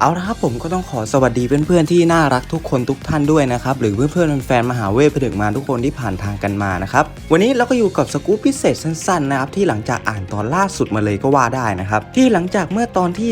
เอาละครับผมก็ต้องขอสวัสดีเพื่อนๆที่น่ารักทุกคนทุกท่านด้วยนะครับหรือเพื่อนๆแฟนมหาเวทผดึกมาทุกคนที่ผ่านทางกันมานะครับวันนี้เราก็อยู่กับสกู๊ปพิเศษสั้นๆนะครับที่หลังจากอ่านตอนล่าสุดมาเลยก็ว่าได้นะครับที่หลังจากเมื่อตอนที่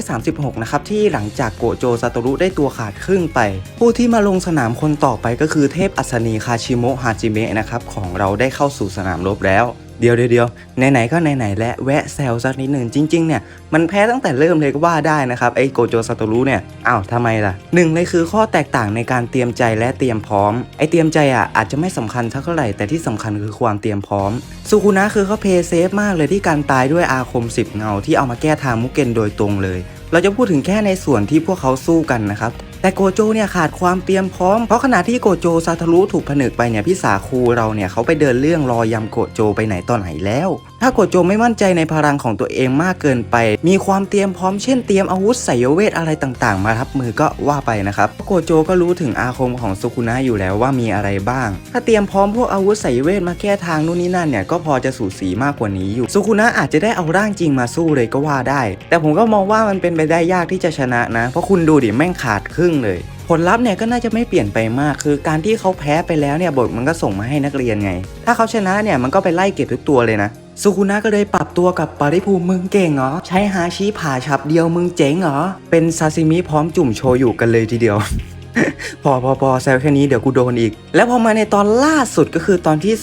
236 นะครับที่หลังจากโกโจซาโตรุได้ตัวขาดครึ่งไป ผู้ที่มาลงสนามคนต่อไปก็คือเทพอัศนีคาชิโมะฮาจิเมะนะครับของเราได้เข้าสู่สนามรบแล้ว เดี๋ยวเดี๋ยวไหนๆก็ไหนๆและแวะแซวสักนิดหนึ่งจริงๆเนี่ยมันแพ้ตั้งแต่เริ่มเลยก็ว่าได้นะครับไอโกโจซาโตรุเนี่ยอ้าวทำไมล่ะหนึ่งเลยคือข้อแตกต่างในการเตรียมใจและเตรียมพร้อมไอเตรียมใจอะอาจจะไม่สำคัญเท่าไหร่แต่ที่สำคัญคือความเตรียมพร้อมสุคุนะคือเขาเพย์เซฟมากเลยที่การตายด้วยอาคม10เงาที่เอามาแก้ทางมุกเกนโดยตรงเลย เราจะพูดถึงแค่ในส่วนที่พวกเขาสู้กันนะครับ แต่โกโจเนี่ยขาดความเตรียมพร้อม เพราะขณะที่โกโจซาทารุถูกผนึกไปเนี่ยพี่สาคูเราเนี่ยเขาไปเดินเรื่องรอยยำโกโจไปไหนต่อไหนแล้วถ้าโกโจไม่มั่นใจในพลังของตัวเองมากเกินไป มีความเตรียมพร้อมเช่นเตรียมอาวุธไสยเวทอะไรต่างๆ มารับมือก็ว่าไปนะครับโกโจก็รู้ถึงอาคมของสุคุนะอยู่แล้วว่ามีอะไรบ้าง ถ้าเตรียมพร้อมพวกอาวุธไสยเวทมาแก้ทางนู่นนี่นั่นเนี่ยก็พอจะสูสีมากกว่านี้อยู่สุคุนะอาจจะได้เอาร่างจริงมาสู้เลยก็ว่าได้ แต่ผมก็มองว่ามันเป็นไปได้ยากที่จะชนะนะ เพราะคุณดูดิแม่งขาดครึ่งเลยผลลัพธ์เนี่ยก็น่าจะไม่เปลี่ยนไปมาก คือการที่เขาแพ้ไปแล้วเนี่ยบทมันก็ส่งมาให้นักเรียนไง ถ้าเขาชนะเนี่ยมันก็ไปไล่เก็บทุกตัวเลยนะ สุคุนะก็เลยปรับตัวกับปริภูมิมึงเก่งเหรอ ใช้ฮาชิผ่าฉับเดียวมึงเจ๋งเหรอ เป็นซาซิมิพร้อมจุ่มโชยุกันเลยทีเดียว พอพอพอแซวแค่นี้เดี๋ยวกูโดนอีก แล้วพอมาในตอนล่าสุดก็คือตอนที่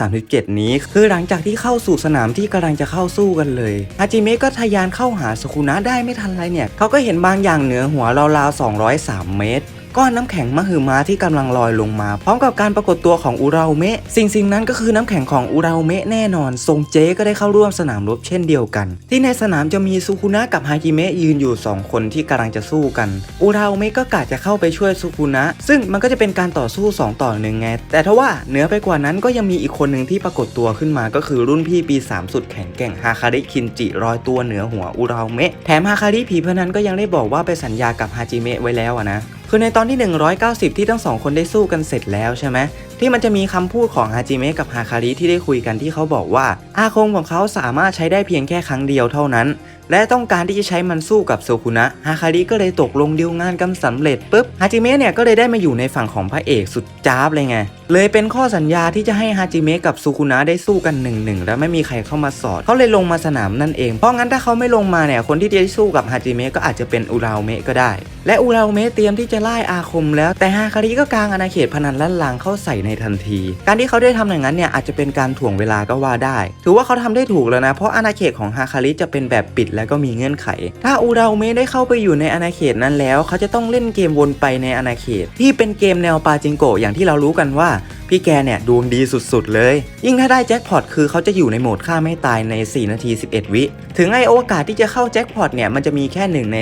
237 นี้ คือหลังจากที่เข้าสู่สนามที่กำลังจะเข้าสู้กันเลยฮาจิเมะก็ทะยานเข้าหาสุคุนะได้ไม่ทันไรเนี่ยเขาก็เห็นบางอย่างเหนือหัวราวๆ203 เมตร ก้อนน้ำแข็งมหึมาที่กำลังลอยลงมา พร้อมกับการปรากฏตัวของอุราเมะ สิ่งสิ่งนั้นก็คือน้ำแข็งของอุราเมะแน่นอนทรงเจก็ได้เข้าร่วมสนามรบเช่นเดียวกัน ที่ในสนามจะมีซูคุนะกับฮาจิเมะยืนอยู่ 2 คนที่กำลังจะสู้กัน อุราเมะก็กะจะเข้าไปช่วยซูคุนะ ซึ่งมันก็จะเป็นการต่อสู้ 2 ต่อหนึ่งไง แต่ทว่าเหนือไปกว่านั้นก็ยังมีอีกคนหนึ่งที่ปรากฏตัวขึ้นมาก็คือรุ่นพี่ปี 3 สุดแข็งแกร่งฮาคาริคินจิรอยตัวเหนือหัวอุราเมะแถมฮาคาริผีพนันก็ยังได้บอกว่าไปสัญญากับฮาจิเมะไว้แล้วนะคือในตอนที่ 190 ที่ทั้งสองคนได้สู้กันเสร็จแล้วใช่ไหม ที่มันจะมีคำพูดของฮาจิเมะกับฮาคาริที่ได้คุยกันที่เขาบอกว่า อาคมของเขาสามารถใช้ได้เพียงแค่ครั้งเดียวเท่านั้น และต้องการที่จะใช้มันสู้กับโซคุนะฮาคาริก็เลยตกลงดีลงานกันสำเร็จปุ๊บฮาจิเมะเนี่ยก็เลยได้มาอยู่ในฝั่งของพระเอกสุดจ้าบเลยไงเลยเป็นข้อสัญญาที่จะให้ฮาจิเมะกับซูคุนะได้สู้กันหนึ่งหนึ่งแล้วไม่มีใครเข้ามาสอดเขาเลยลงมาสนามนั่นเอง เพราะงั้นถ้าเขาไม่ลงมาเนี่ยคนที่จะได้สู้กับฮาจิเมะก็อาจจะเป็นอุราเมะก็ได้ และอุราเมะเตรียมที่จะไล่อาคมแล้วแต่ฮาคาริก็กางอาณาเขตพนันล้านลางเข้าใส่ในทันที การที่เขาได้ทำอย่างนั้นเนี่ยอาจจะเป็นการถ่วงเวลาก็ว่าได้ ถือว่าเขาทำได้ถูกแล้วนะ เพราะอาณาเขตของฮาคาริจะเป็นแบบปิดและก็มีเงื่อนไข ถ้าอุราอเมะได้เข้าไปอยู่ในอาณาเขตนั้นแล้ว เขาจะต้องเล่นเกมวนไปในอาณาเขต ที่เป็นเกมแนวปาจิงโกะอย่างที่เรารู้กันว่าพี่แกเนี่ยดวงดีสุดๆเลย ยิ่งถ้าได้แจ็คพอตคือเขาจะอยู่ในโหมดฆ่าไม่ตายใน 4 นาที 11 วิ ถึงไอโอกาสที่จะเข้าแจ็คพอตเนี่ยมันจะมีแค่ 1 ใน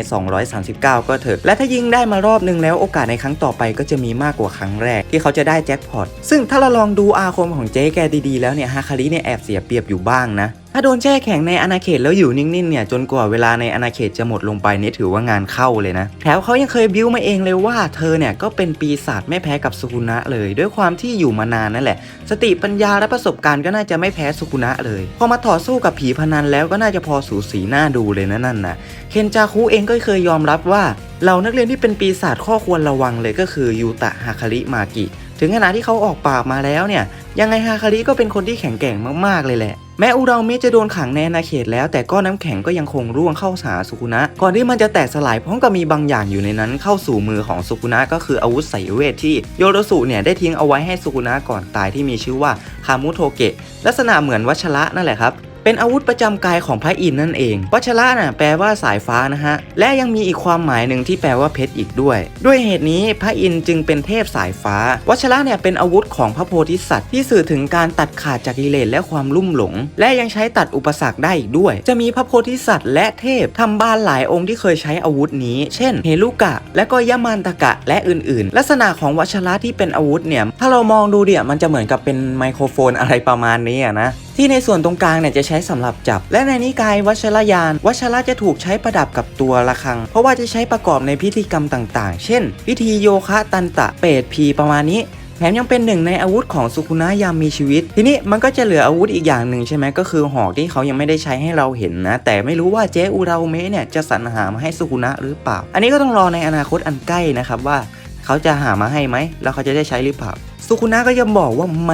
239 ก็เถอะ และถ้ายิงได้มารอบนึงแล้วโอกาสในครั้งต่อไปก็จะมีมากกว่าครั้งแรกที่เขาจะได้แจ็คพอตซึ่งถ้าเราลองดูอาคมของเจ๊แกดีๆแล้วเนี่ยฮาคาริเนี่ยแอบเสียเปรียบอยู่บ้างนะ ถ้าโดนแช่แข็งในอาณาเขตแล้วอยู่นิ่งๆเนี่ยจนกว่าเวลาในอาณาเขตจะหมดลงไปนี่ถือว่างานเข้าเลยนะแถมเขายังเคยบิ้วมาเองเลยว่าเธอเนี่ยก็เป็นปีศาจไม่แพ้กับสุกุนะเลย ด้วยความที่อยู่มานานนั่นแหละ สติปัญญาและประสบการณ์ก็น่าจะไม่แพ้สุกุนะเลยพอมาต่อสู้กับผีพนันแล้วก็น่าจะพอสูสีหน้าดูเลยนะนั่นนะเคนจาคุเองก็เคยยอมรับว่าเรานักเรียนที่เป็นปีศาจข้อควรระวังเลยก็คือยูตะฮาคาริมากิถึงขนาดที่เขาออกปากมาแล้วเนี่ย ยังไงฮาคาริก็เป็นคนที่แข็งแกร่งมากๆเลยแหละ แม้อุราเมะจะโดนขังในอาณาเขตแล้ว แต่ก้อนน้ำแข็งก็ยังคงร่วงเข้าหาสุคุนะ ก่อนที่มันจะแตกสลายพร้อมกับมีบางอย่างอยู่ในนั้น เข้าสู่มือของสุคุนะก็คืออาวุธไสยเวทที่โยโรสุเนี่ยได้ทิ้งเอาไว้ให้สุคุนะก่อนตายที่มีชื่อว่าคามุโทเกะลักษณะเหมือนวัชระนั่นแหละครับ เป็นอาวุธประจำกายของพระอินทร์นั่นเอง วัชระน่ะแปลว่าสายฟ้านะฮะ และยังมีอีกความหมายหนึ่งที่แปลว่าเพชรอีกด้วย ด้วยเหตุนี้พระอินทร์จึงเป็นเทพสายฟ้า วัชระเนี่ยเป็นอาวุธของพระโพธิสัตว์ที่สื่อถึงการตัดขาดจากกิเลสและความลุ่มหลง และยังใช้ตัดอุปสรรคได้อีกด้วย จะมีพระโพธิสัตว์และเทพทำบ้านหลายองค์ที่เคยใช้อาวุธนี้ เช่น เฮลุกะ และก็ยามันตะกะ และอื่นๆ ลักษณะของวัชระที่เป็นอาวุธเนี่ย ถ้าเรามองดูเนี่ยมันจะเหมือนกับเป็นไมโครโฟนอะไรประมาณนี้นะที่ในส่วนตรงกลางเนี่ยจะใช้สำหรับจับ และในนิกายวัชรยาน วัชระจะถูกใช้ประดับกับตัวระฆัง เพราะว่าจะใช้ประกอบในพิธีกรรมต่างๆ เช่น พิธีโยคะตันตะเปตผีประมาณนี้แถมยังเป็นหนึ่งในอาวุธของสุคุนะยามมีชีวิต ทีนี้มันก็จะเหลืออาวุธอีกอย่างหนึ่งใช่ไหมก็คือหอกที่เขายังไม่ได้ใช้ให้เราเห็นนะ แต่ไม่รู้ว่าเจ๊อุราอุเมะเนี่ยจะสรรหามาให้สุคุนะหรือเปล่า อันนี้ก็ต้องรอในอนาคตอันใกล้นะครับว่าเขาจะหามาให้ไหมแล้วเขาจะได้ใช้หรือเปล่า สุคุนะก็ยังบอกว่าแหม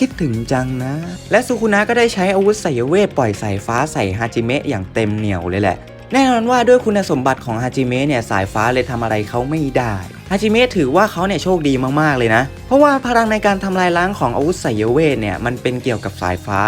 คิดถึงจังนะ และสุคุนะก็ได้ใช้อาวุธสายเวทปล่อยสายฟ้าใส่ฮาจิเมะอย่างเต็มเหนียวเลยแหละ แน่นอนว่าด้วยคุณสมบัติของฮาจิเมะเนี่ยสายฟ้าเลยทำอะไรเขาไม่ได้ฮาจิเมะถือว่าเขาเนี่ยโชคดีมากๆเลยนะ เพราะว่าพลังในการทำลายล้างของอาวุธสายเวทเนี่ยมันเป็นเกี่ยวกับสายฟ้า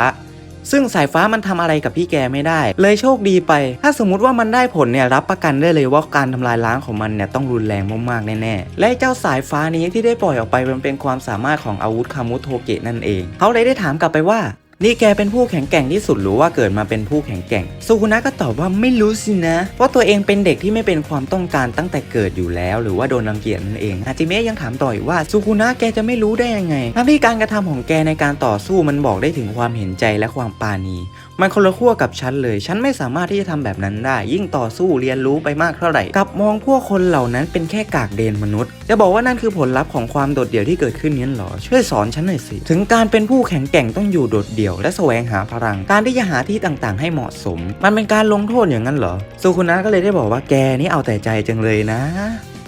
ซึ่งสายฟ้ามันทำอะไรกับพี่แกไม่ได้ เลยโชคดีไป ถ้าสมมุติว่ามันได้ผลเนี่ยรับประกันได้เลยว่าการทำลายล้างของมันเนี่ยต้องรุนแรงมากๆแน่ๆ และเจ้าสายฟ้านี้ที่ได้ปล่อยออกไปมันเป็นความสามารถของอาวุธคามุโทเกะนั่นเอง เขาเลยได้ถามกลับไปว่า นี่แกเป็นผู้แข็งแกร่งที่สุดหรือว่าเกิดมาเป็นผู้แข็งแกร่งสุคุนะก็ตอบว่าไม่รู้สินะ เพราะตัวเองเป็นเด็กที่ไม่เป็นความต้องการตั้งแต่เกิดอยู่แล้ว หรือว่าโดนรังเกียจนั่นเองฮาจิเมะยังถามต่ออีกว่าสุคุนะแกจะไม่รู้ได้ยังไงทั้งที่การกระทำของแกในการต่อสู้มันบอกได้ถึงความเห็นใจและความปานี มันคนละขั้วกับฉันเลย ฉันไม่สามารถที่จะทำแบบนั้นได้ ยิ่งต่อสู้เรียนรู้ไปมากเท่าไหร่กับมองพวกคนเหล่านั้นเป็นแค่กากเดนมนุษย์ จะบอกว่านั่นคือผลลัพธ์ของความโดดเดี่ยวที่เกิดขึ้นนี้หรอ ช่วยสอนฉันหน่อยสิ ถึงการเป็นผู้แข็งแกร่งต้องอยู่โดดเดี่ยว และแสวงหาพลัง การที่จะหาที่ต่างๆ ให้เหมาะสม มันเป็นการลงโทษอย่างนั้นเหรอซูคุนะก็เลยได้บอกว่าแกนี่เอาแต่ใจจังเลยนะ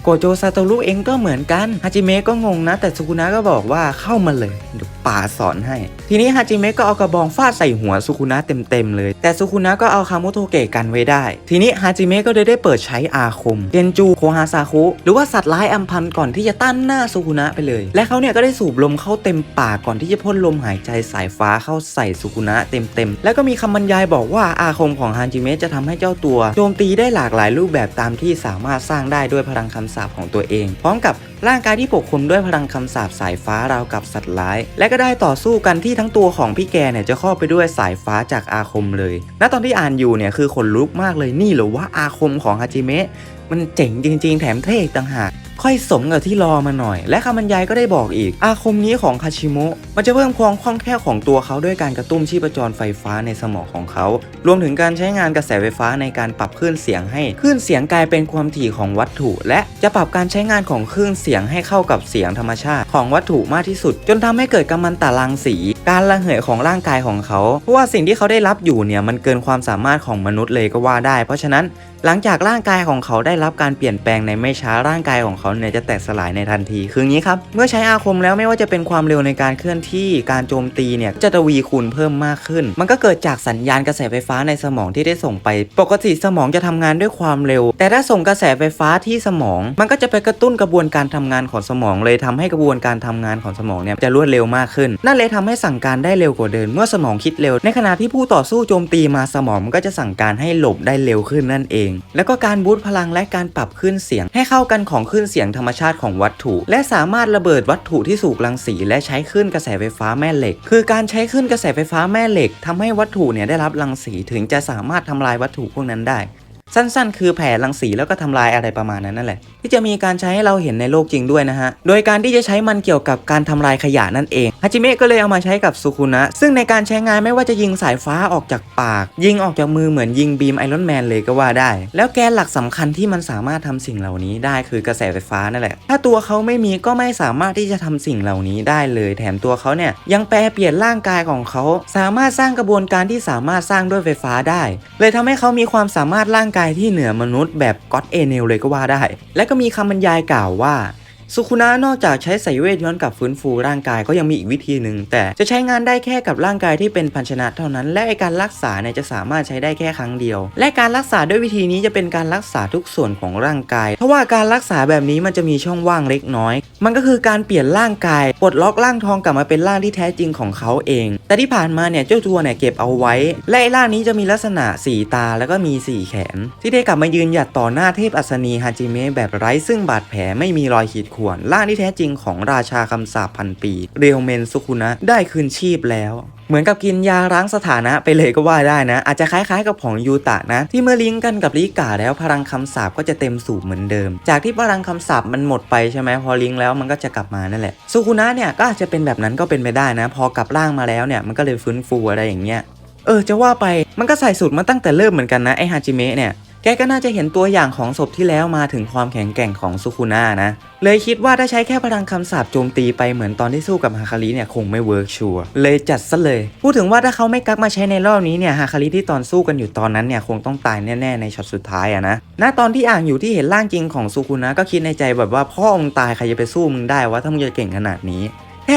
โกโจซาโตรุเองก็เหมือนกันฮาจิเมะก็งงนะ แต่สุคุนะก็บอกว่าเข้ามาเลยเดี๋ยวป่าสอนให้ ทีนี้ฮาจิเมะก็เอากระบองฟาดใส่หัวสุคุนะเต็มๆเลย แต่สุคุนะก็เอาคาโมโทเกะกันไว้ได้ ทีนี้ฮาจิเมะก็เลยได้เปิดใช้อาคมเกนจูโคฮาซาคุหรือว่าสัตว์ร้ายอัมพันก่อนที่จะต้านหน้าสุคุนะไปเลย และเขาเนี่ยก็ได้สูบลมเข้าเต็มปากก่อนที่จะพ่นลมหายใจสายฟ้าเข้าใส่สุคุนะเต็มๆแล้วก็มีคำบรรยายบอกว่าอาคมของฮาจิเมะจะทำให้เจ้าตัวโจมตีได้หลากหลายรูปแบบตามที่สามารถสร้างได้ด้วยพลังคำสาปของตัวเอง พร้อมกับร่างกายที่ปกคลุมด้วยพลังคำสาปสายฟ้าราวกับสัตว์ร้าย และก็ได้ต่อสู้กันที่ทั้งตัวของพี่แกเนี่ยจะครอบไปด้วยสายฟ้าจากอาคมเลย ณ ตอนที่อ่านอยู่เนี่ยคือขนลุกมากเลยนี่เหรือว่าอาคมของฮาจิเมะมันเจ๋งจริง ๆ แถมเท่ต่างหาก ค่อยสมกับที่รอมาหน่อย และคำบรรยายก็ได้บอกอีก อาคมนี้ของคาชิโมะมันจะเพิ่มความคล่องแคล่วของตัวเขาด้วยการกระตุ้นชีพจรไฟฟ้าในสมองของเขา รวมถึงการใช้งานกระแสไฟฟ้าในการปรับคลื่นเสียงให้คลื่นเสียงกลายเป็นความถี่ของวัตถุ และจะปรับการใช้งานของคลื่นเสียงให้เข้ากับเสียงธรรมชาติของวัตถุมากที่สุด จนทำให้เกิดกัมมันตรังสี การระเหยของร่างกายของเขาเพราะว่าสิ่งที่เขาได้รับอยู่เนี่ยมันเกินความสามารถของมนุษย์เลยก็ว่าได้ เพราะฉะนั้น หลังจากร่างกายของเขาได้รับการเปลี่ยนแปลงในไม่ช้าร่างกายของเขาเนี่ยจะแตกสลายในทันทีคืออย่างนี้ครับเมื่อใช้อาคมแล้วไม่ว่าจะเป็นความเร็วในการเคลื่อนที่การโจมตีเนี่ยจะทวีคูณเพิ่มมากขึ้น มันก็เกิดจากสัญญาณกระแสไฟฟ้าในสมองที่ได้ส่งไป ปกติสมองจะทำงานด้วยความเร็ว แต่ถ้าส่งกระแสไฟฟ้าที่สมอง มันก็จะไปกระตุ้นกระบวนการทำงานของสมอง เลยทำให้กระบวนการทำงานของสมองเนี่ยจะรวดเร็วมากขึ้น นั่นเลยทำให้สั่งการได้เร็วกว่าเดิมเมื่อสมองคิดเร็ว ในขณะที่ผู้ต่อสู้โจมตีมาสมองมันก็จะสั่งการให้หลบได้เร็วขึ้นนั่นเองแล้วก็การบูตพลังและการปรับคลื่นเสียง ให้เข้ากันของคลื่นเสียงธรรมชาติของวัตถุ และสามารถระเบิดวัตถุที่สูบรังสี และใช้คลื่นกระแสไฟฟ้าแม่เหล็ก คือการใช้คลื่นกระแสไฟฟ้าแม่เหล็กทำให้วัตถุเนี่ยได้รับรังสีถึงจะสามารถทำลายวัตถุพวกนั้นได้ สั้นๆ คือแผ่รังสีแล้วก็ทำลายอะไรประมาณนั้นนั่นแหละ ที่จะมีการใช้ให้เราเห็นในโลกจริงด้วยนะฮะ โดยการที่จะใช้มันเกี่ยวกับการทำลายขยะนั่นเองฮาจิเมะก็เลยเอามาใช้กับสุคุนะ ซึ่งในการใช้งานไม่ว่าจะยิงสายฟ้าออกจากปาก ยิงออกจากมือเหมือนยิงบีมไอรอนแมนเลยก็ว่าได้ แล้วแกนหลักสำคัญที่มันสามารถทำสิ่งเหล่านี้ได้คือกระแสไฟฟ้านั่นแหละ ถ้าตัวเขาไม่มีก็ไม่สามารถที่จะทำสิ่งเหล่านี้ได้เลย แถมตัวเขาเนี่ยยังแปลเปลี่ยนร่างกายของเขา สามารถสร้างกระบวนการที่สามารถสร้างด้วยไฟฟ้าได้ เลยทำให้เขามีความสามารถร่างกายที่เหนือมนุษย์แบบก็อตเอเนลเลยก็ว่าได้ และก็มีคำบรรยายกล่าวว่า สุคุนะนอกจากใช้สายเวทย้อนกลับฟื้นฟูร่างกายก็ยังมีอีกวิธีหนึ่งแต่จะใช้งานได้แค่กับร่างกายที่เป็นพันชนะเท่านั้น และการรักษาเนี่ยจะสามารถใช้ได้แค่ครั้งเดียว และการรักษาด้วยวิธีนี้จะเป็นการรักษาทุกส่วนของร่างกาย เพราะว่าการรักษาแบบนี้มันจะมีช่องว่างเล็กน้อย มันก็คือการเปลี่ยนร่างกายปลดล็อกร่างทองกลับมาเป็นร่างที่แท้จริงของเขาเอง แต่ที่ผ่านมาเนี่ยเจ้าตัวเนี่ยเก็บเอาไว้ และร่างนี้จะมีลักษณะสีตาแล้วก็มีสี่แขน ที่ได้กลับมายืนหยัดต่อหน้าเทพอัศนีฮาจิเมะแบบไร้ซึ่งบาดแผลไม่มีรอยขีดข่วน ร่างที่แท้จริงของราชาคำสาปพันปี เรียวเมนสุคุนะ ได้คืนชีพแล้ว เหมือนกับกินยาล้างสถานะไปเลยก็ว่าได้นะ อาจจะคล้ายๆกับของยูตะนะ ที่เมื่อลิงก์กันกับลิกาแล้วพลังคำสาปก็จะเต็มสูบเหมือนเดิม จากที่พลังคำสาปมันหมดไปใช่ไหมพอลิงก์แล้วมันก็จะกลับมานั่นแหละสุคุนะเนี่ยก็อาจจะเป็นแบบนั้นก็เป็นไปได้นะ พอกลับร่างมาแล้วเนี่ยมันก็เลยฟื้นฟูอะไรอย่างเงี้ยเออจะว่าไปมันก็ใส่สูตรมาตั้งแต่เริ่มเหมือนกันนะไอฮาจิเมะเนี่ยแกก็น่าจะเห็นตัวอย่างของศพที่แล้วมาถึงความแข็งแกร่งของสุคุนะนะ เลยคิดว่าถ้าใช้แค่พลังคำสาปโจมตีไปเหมือนตอนที่สู้กับฮาคาริเนี่ยคงไม่เวิร์กชัวร์เลยจัดซะเลย พูดถึงว่าถ้าเขาไม่กักมาใช้ในรอบนี้เนี่ยฮาคาริที่ตอนสู้กันอยู่ตอนนั้นเนี่ยคงต้องตายแน่ๆในช็อตสุดท้ายอะนะณตอนที่อ่างอยู่ที่เห็นร่างจริงของซูคุนะก็คิดในใจแบบว่าพ่อองค์ตายใครจะไปสู้มึงได้วะถ้ามึงจะเก่งขนาดนี้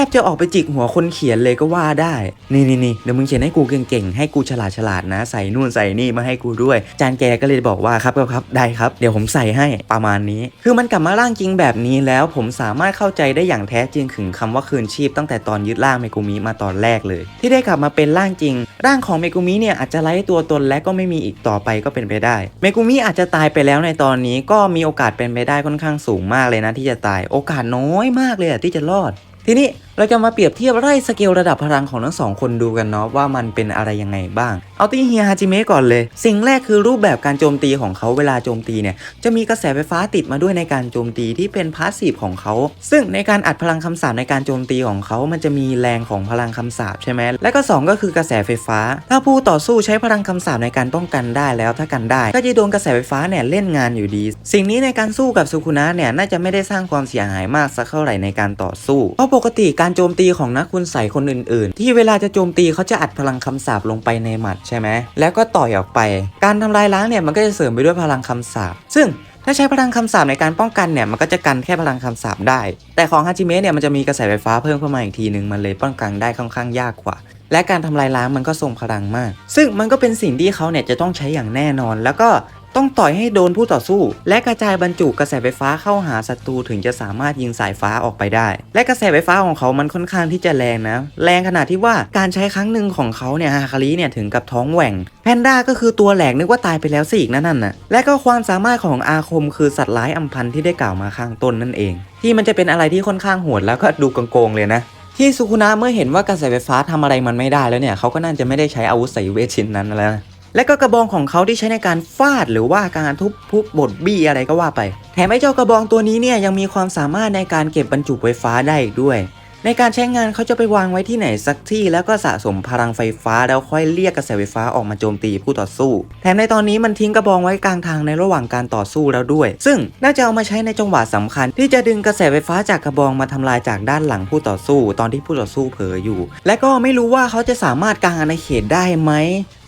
บจะออกไปจิกหัวคนเขียนเลยก็ว่าได้ นี่นี่นี่เดี๋ยวมึงเขียนให้กูเก่งๆ ให้กูฉลาดฉลาดนะ ใส่นู่นใส่นี่มาให้กูด้วย จานแกก็เลยบอกว่าครับครับ ได้ครับ เดี๋ยวผมใส่ให้ประมาณนี้ คือมันกลับมาร่างจริงแบบนี้แล้วผมสามารถเข้าใจได้อย่างแท้จริงถึงคำว่าคืนชีพตั้งแต่ตอนยึดร่างเมกุมิมาตอนแรกเลย ที่ได้กลับมาเป็นร่างจริง ร่างของเมกุมิเนี่ยอาจจะไร้ตัวตนและก็ไม่มีอีกต่อไปก็เป็นไปได้ เมกุมิอาจจะตายไปแล้วในตอนนี้ก็มีโอกาสเป็นไปได้ค่อนข้างสูงมากเลยนะที่จะตาย โอกาสน้อยมากเลยอะที่จะรอด ทีนี้เราจะมาเปรียบเทียบไล่สเกลระดับพลังของทั้งสองคนดูกันเนาะว่ามันเป็นอะไรยังไงบ้าง เอาที่เฮียฮาจิเมะก่อนเลย สิ่งแรกคือรูปแบบการโจมตีของเขาเวลาโจมตีเนี่ยจะมีกระแสไฟฟ้าติดมาด้วยในการโจมตีที่เป็นพาสซีฟของเขา ซึ่งในการอัดพลังคำสาปในการโจมตีของเขา มันจะมีแรงของพลังคำสาปใช่ไหมและก็สองก็คือกระแสไฟฟ้า ถ้าผู้ต่อสู้ใช้พลังคำสาปในการป้องกันได้แล้วถ้ากันได้ ก็จะโดนกระแสไฟฟ้าเนี่ยเล่นงานอยู่ดี สิ่งนี้ในการสู้กับสุคุนะเนี่ยน่าจะไม่ได้สร้างความเสียหายมากสักเท่าไหร่ในการต่อสู้เพราะปกติกการโจมตีของนักคุณใส่คนอื่นๆ ที่เวลาจะโจมตีเขาจะอัดพลังคำสาปลงไปในหมัดใช่ไหมแล้วก็ต่อยออกไป การทำลายล้างเนี่ยมันก็จะเสริมไปด้วยพลังคำสาปซึ่งถ้าใช้พลังคำสาปในการป้องกันเนี่ยมันก็จะกันแค่พลังคำสาปได้ แต่ของฮาจิเมะเนี่ยมันจะมีกระแสไฟฟ้าเพิ่มเข้ามาอีกทีหนึ่งมันเลยป้องกันได้ค่อนข้างยากกว่า และการทำลายล้างมันก็ทรงพลังมาก ซึ่งมันก็เป็นสิ่งที่เขาเนี่ยจะต้องใช้อย่างแน่นอน แล้วก็ ต้องต่อยให้โดนผู้ต่อสู้ และกระจายบรรจุกระแสไฟฟ้าเข้าหาศัตรูถึงจะสามารถยิงสายฟ้าออกไปได้ และกระแสไฟฟ้าของเขามันค่อนข้างที่จะแรงนะ แรงขนาดที่ว่าการใช้ครั้งหนึ่งของเขาเนี่ยฮาคาริเนี่ยถึงกับท้องแหว่ง แพนด้าก็คือตัวแหลกนึกว่าตายไปแล้วสิอีกนั่นน่ะ และก็ความสามารถของอาคมคือสัตว์ร้ายอัมพันธ์ที่ได้กล่าวมาข้างต้นนั่นเอง ที่มันจะเป็นอะไรที่ค่อนข้างโหดแล้วก็ดูโกงๆเลยนะที่สุคุนะเมื่อเห็นว่ากระแสไฟฟ้าทำอะไรมันไม่ได้แล้วเนี่ยเขาก็น่าจะไม่ได้ใช้อาวุธสายเวทชิ้นนั้นแล้ว และก็กระบองของเขาที่ใช้ในการฟาดหรือว่าการทุบพุบบดบี้อะไรก็ว่าไป แถมไอ้เจ้ากระบองตัวนี้เนี่ยยังมีความสามารถในการเก็บบรรจุไฟฟ้าได้อีกด้วย ในการใช้งานเขาจะไปวางไว้ที่ไหนสักที่ แล้วก็สะสมพลังไฟฟ้าแล้วค่อยเรียกกระแสไฟฟ้าออกมาโจมตีผู้ต่อสู้ แถมในตอนนี้มันทิ้งกระบองไว้กลางทางในระหว่างการต่อสู้แล้วด้วย ซึ่งน่าจะเอามาใช้ในจังหวะสำคัญ ที่จะดึงกระแสไฟฟ้าจากกระบองมาทำลายจากด้านหลังผู้ต่อสู้ ตอนที่ผู้ต่อสู้เผลออยู่ และก็ไม่รู้ว่าเขาจะสามารถกางอาณาเขตได้ไหม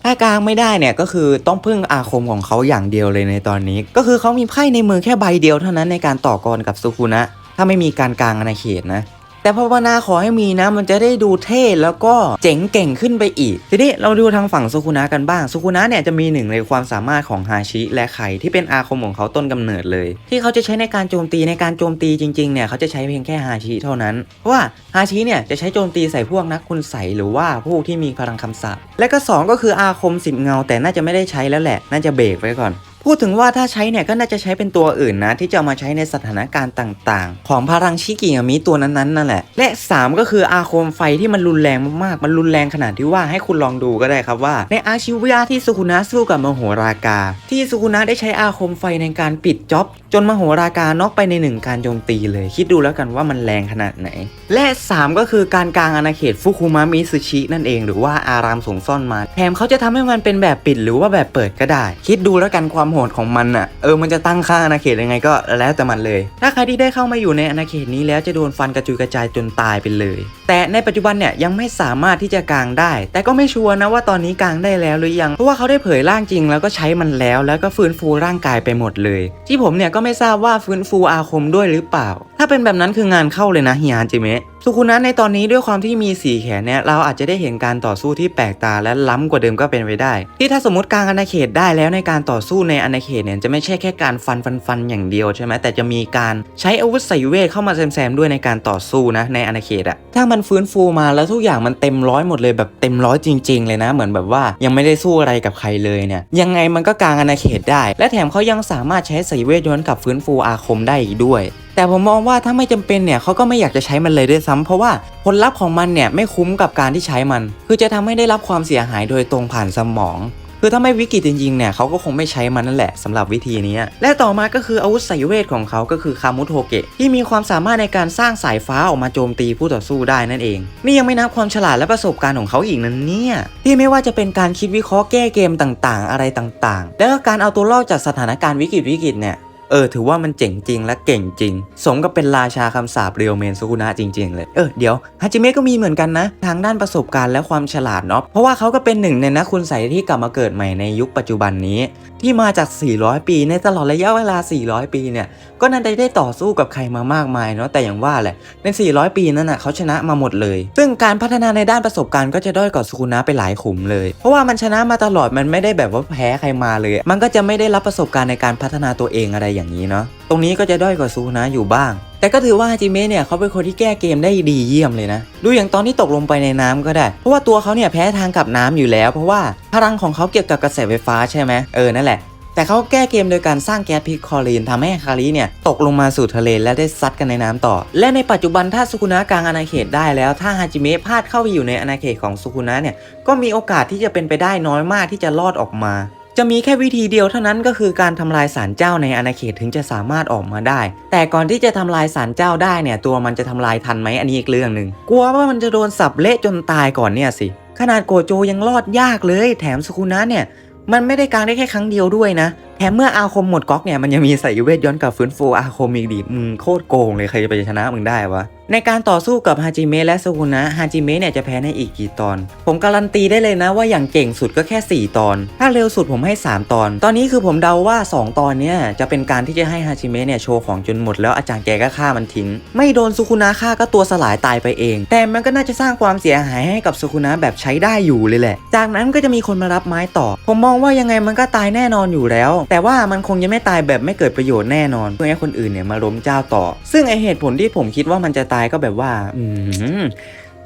ถ้ากลางไม่ได้เนี่ยก็คือต้องพึ่งอาคมของเขาอย่างเดียวเลยในตอนนี้ ก็คือเขามีไพ่ในมือแค่ใบเดียวเท่านั้นในการต่อกรกับสุคุนะ ถ้าไม่มีการกลางอาณาเขตนะ แต่ภาวนาขอให้มีนะ มันจะได้ดูเท่แล้วก็เจ๋งเก่งขึ้นไปอีก ทีนี้เราดูทางฝั่งสุคุนะกันบ้างสุคุนะเนี่ยจะมีหนึ่งในความสามารถของฮาชิและไข่ที่เป็นอาคมของเขาต้นกำเนิดเลย ที่เขาจะใช้ในการโจมตีในการโจมตีจริงๆเนี่ยเขาจะใช้เพียงแค่ฮาชิเท่านั้น เพราะว่าฮาชิเนี่ยจะใช้โจมตีใส่พวกนักคุณใสหรือว่าพวกที่มีพลังคำสาปและก็สองก็คืออาคมสิบเงา แต่น่าจะไม่ได้ใช้แล้วแหละ น่าจะเบรกไว้ก่อน พูดถึงว่าถ้าใช้เนี่ยก็น่าจะใช้เป็นตัวอื่นนะ ที่จะมาใช้ในสถานการณ์ต่างๆ ของพลังชิกิยามิตัวนั้นๆนั่นแหละ และ 3 ก็คืออาโคมไฟที่มันรุนแรงมากๆ มันรุนแรงขนาดที่ว่าให้คุณลองดูก็ได้ครับว่า ในอาชิวะที่สุคุนะสู้กับมโหรากา ที่สุคุนะได้ใช้อาคมไฟในการปิดจ็อบ จนมโหรากาน็อกไปในหนึ่งการโจมตีเลย คิดดูแล้วกันว่ามันแรงขนาดไหน และ 3 ก็คือการกลางอาณาเขตฟุคุมะมิซึชินั่นเองหรือว่าอารามสงซ่อนมาแถมเขาจะทำให้มันเป็นแบบปิดหรือว่าแบบเปิดก็ได้ คิดดูแล้วกันความโหดของมันอะเออมันจะตั้งค่าอาณาเขตยังไงก็แล้วแต่มันเลย ถ้าใครที่ได้เข้ามาอยู่ในอาณาเขตนี้แล้วจะโดนฟันกระจุยกระจายจนตายไปเลย แต่ในปัจจุบันเนี่ยยังไม่สามารถที่จะกางได้ แต่ก็ไม่ชัวร์นะว่าตอนนี้กางได้แล้วหรือยังเพราะว่าเขาได้เผยร่างจริง แล้วก็ใช้มันแล้ว แล้วก็ฟื้นฟูร่างกายไปหมดเลย ที่ผมเนี่ยก็ไม่ทราบว่าฟื้นฟูอาคมด้วยหรือเปล่า ถ้าเป็นแบบนั้นคืองานเข้าเลยนะเฮียจิเมะ สุคุนะในตอนนี้ด้วยความที่มีสีแขนเนี่ยเราอาจจะได้เห็นการต่อสู้ที่แปลกตาและล้ำกว่าเดิมก็เป็นไปได้ ที่ถ้าสมมติกลางอาณาเขตได้แล้วในการต่อสู้ในอาณาเขตเนี่ยจะไม่ใช่แค่การฟันฟันฟันอย่างเดียวใช่ไหมแต่จะมีการใช้อาวุธใส่เวทเข้ามาแซมๆด้วยในการต่อสู้นะในอาณาเขตอะถ้ามันฟื้นฟูมาแล้วทุกอย่างมันเต็มร้อยหมดเลยแบบเต็มร้อยจริง ๆ เลยนะ เหมือนแบบว่ายังไม่ได้สู้อะไรกับใครเลยเนี่ยยังไงมันก็กลางอาณาเขตได้ และแถมเขายังสามารถใช้ใส่เวทย้อนกลับฟื้นฟูอาคมได้อีกด้วย แต่ผมมองว่าถ้าไม่จำเป็นเนี่ยเขาก็ไม่อยากจะใช้มันเลยด้วยซ้ำเพราะว่าผลลัพธ์ของมันเนี่ยไม่คุ้มกับการที่ใช้มัน คือจะทำให้ได้รับความเสียหายโดยตรงผ่านสมอง คือถ้าไม่วิกฤตจริงๆเนี่ยเขาก็คงไม่ใช้มันนั่นแหละสำหรับวิธีนี้และต่อมาก็คืออาวุธสายเวทของเขาก็คือคามุโทเกะที่มีความสามารถในการสร้างสายฟ้าออกมาโจมตีผู้ต่อสู้ได้นั่นเอง นี่ยังไม่นับความฉลาดและประสบการณ์ของเขาอีกนั่นเนี่ยที่ไม่ว่าจะเป็นการคิดวิเคราะห์แก้เกมต่างๆ อะไรต่างๆ แล้วก็การเอาตัวรอดจากสถานการณ์วิกฤตวิกฤตเนี่ย เออถือว่ามันเจ๋งจริงและเก่งจริง สมกับเป็นราชาคำสาปเรียวเมนสุกุนะจริง ๆ เลย เออเดี๋ยวฮาจิเมะก็มีเหมือนกันนะ ทางด้านประสบการณ์และความฉลาดเนาะเพราะว่าเขาก็เป็นหนึ่งในนักคุณใสยที่กลับมาเกิดใหม่ในยุคปัจจุบันนี้ ที่มาจาก 400 ปี ในตลอดระยะเวลา 400 ปีเนี่ย ก็น่าจะได้ต่อสู้กับใครมามากมายเนาะ แต่อย่างว่าแหละ ใน 400 ปีนั้นน่ะเขาชนะมาหมดเลย ซึ่งการพัฒนาในด้านประสบการณ์ก็จะด้อยกว่าสุกุนะไปหลายขุมเลย เพราะว่ามันชนะมาตลอด มันไม่ได้แบบว่าแพ้ใครมาเลย มันก็จะไม่ได้รับประสบการณ์ในการพัฒนาตัวเองอะไรอย่างนี้เนาะ ตรงนี้ก็จะด้อยกว่าสุกุนะอยู่บ้าง แต่ก็ถือว่าฮาจิเมะเนี่ยเขาเป็นคนที่แก้เกมได้ดีเยี่ยมเลยนะ ดูอย่างตอนที่ตกลงไปในน้ำก็ได้ เพราะว่าตัวเขาเนี่ยแพ้ทางกับน้ำอยู่แล้ว เพราะว่าพลังของเขาเกี่ยวกับกระแสไฟฟ้าใช่ไหมเออนั่นแหละแต่เขาแก้เกมโดยการสร้างแก๊สพิษคลอรีนทำให้คาริเนี่ยตกลงมาสู่ทะเลและได้ซัดกันในน้ำต่อ และในปัจจุบันถ้าสุกุนะกลางอาณาเขตได้แล้ว ถ้าฮาจิเมะพลาดเข้าไปอยู่ในอาณาเขตของสุกุนะเนี่ยก็มีโอกาสที่จะเป็นไปได้น้อยมากที่จะรอดออกมา จะมีแค่วิธีเดียวเท่านั้นก็คือการทำลายสารเจ้าในอาณาเขตถึงจะสามารถออกมาได้ แต่ก่อนที่จะทำลายสารเจ้าได้เนี่ยตัวมันจะทำลายทันไหมอันนี้อีกเรื่องหนึ่งกลัวว่ามันจะโดนสับเละจนตายก่อนเนี่ยสิขนาดโกโจยังรอดยากเลย แถมสุกุนะเนี่ยมันไม่ได้กางได้แค่ครั้งเดียวด้วยนะแถมเมื่ออาคมหมดก๊อกเนี่ยมันยังมีใส่เวทย้อนกลับฟื้นฟูอาคมอีกดิมึงโคตรโกงเลยใครจะไปชนะมึงได้วะ ในการต่อสู้กับฮาจิเมะและสุกุนะฮาจิเมะเนี่ยจะแพ้ในอีกกี่ตอน ผมการันตีได้เลยนะว่าอย่างเก่งสุดก็แค่ 4 ตอน ถ้าเร็วสุดผมให้ 3 ตอน ตอนนี้คือผมเดาว่า 2 ตอนเนี่ยจะเป็นการที่จะให้ฮาจิเมะเนี่ยโชว์ของจนหมดแล้วอาจารย์แกก็ฆ่ามันทิ้ง ไม่โดนสุกุนะฆ่าก็ตัวสลายตายไปเอง แต่มันก็น่าจะสร้างความเสียหายให้กับสุกุนะแบบใช้ได้อยู่เลยแหละ จากนั้นก็จะมีคนมารับไม้ต่อ ผมมองว่ายังไงมันก็ตายแน่นอนอยู่แล้ว แต่ว่ามันคงจะไม่ตายแบบไม่เกิดประโยชน์แน่นอน เพื่อให้คนอื่นเนี่ยมาล้มเจ้าต่อ ซึ่งไอเหตุผลที่ผมคิดว่ามันจะตายก็แบบว่า อื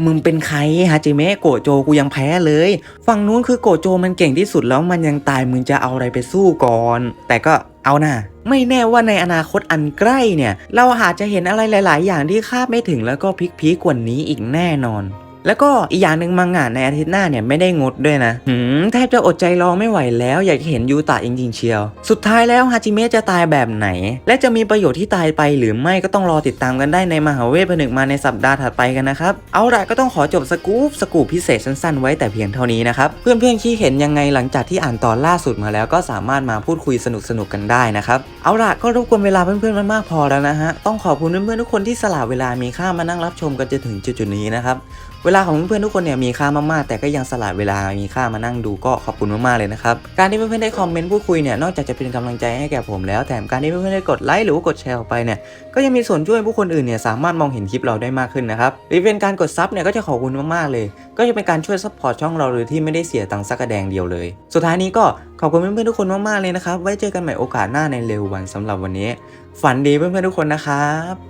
มึงเป็นใครฮะจิเมะโกโจกูยังแพ้เลย ฝั่งนู้นคือโกโจมันเก่งที่สุดแล้วมันยังตายมึงจะเอาอะไรไปสู้ก่อน แต่ก็เอาน่ะไม่แน่ว่าในอนาคตอันใกล้เนี่ย เราอาจจะเห็นอะไรหลาย ๆ อย่างที่คาดไม่ถึงแล้วก็พลิกพีกว่านี้อีกแน่นอน แล้วก็อีกอย่างหนึ่งมังงะในอาทิตย์หน้าเนี่ยไม่ได้งดด้วยนะหืมแทบจะอดใจรอไม่ไหวแล้ว อยากจะเห็นยูตะจริงๆเชียว สุดท้ายแล้วฮาจิเมะจะตายแบบไหน และจะมีประโยชน์ที่ตายไปหรือไม่ก็ต้องรอติดตามกันได้ในมหาเวทผนึกมาในสัปดาห์ถัดไปกันนะครับ เอาละก็ต้องขอจบสกู๊ปสกู๊ปพิเศษสั้นๆไว้แต่เพียงเท่านี้นะครับ เพื่อนๆที่เห็นยังไงหลังจากที่อ่านตอนล่าสุดมาแล้วก็สามารถมาพูดคุยสนุกๆกันได้นะครับ เอาละก็รบกวนเวลาเพื่อนๆมันมากพอแล้วนะฮะ ต้องขอบคุณเพื่อนๆทุกคนที่สละเวลามีค่ามานั่งรับชมกันจนถึงจุดๆนี้นะครับ เวลาของเพื่อนๆทุกคนเนี่ยมีค่ามากๆ แต่ก็ยังสละเวลามีค่ามานั่งดูก็ขอบคุณมากๆเลยนะครับ การที่เพื่อนๆได้คอมเมนต์พูดคุยเนี่ยนอกจากจะเป็นกำลังใจให้แก่ผมแล้วแถมการที่เพื่อนๆได้กดไลค์หรือว่ากดแชร์ออกไปเนี่ยก็ยังมีส่วนช่วยให้ผู้คนอื่นเนี่ยสามารถมองเห็นคลิปเราได้มากขึ้นนะครับหรือเป็นการกดซับเนี่ยก็จะขอบคุณมากๆเลย ก็จะเป็นการช่วยซัพพอร์ตช่องเราโดยที่ไม่ได้เสียตังค์สักกระแดงเดียวเลย สุดท้ายนี้ก็ขอบคุณเพื่อนๆทุกคนมากๆเลยนะครับไว้เจอกันใหม่โอกาสหน้าในเร็ววันสำหรับวันนี้ ฝันดีเพื่อนๆทุกคนนะครับ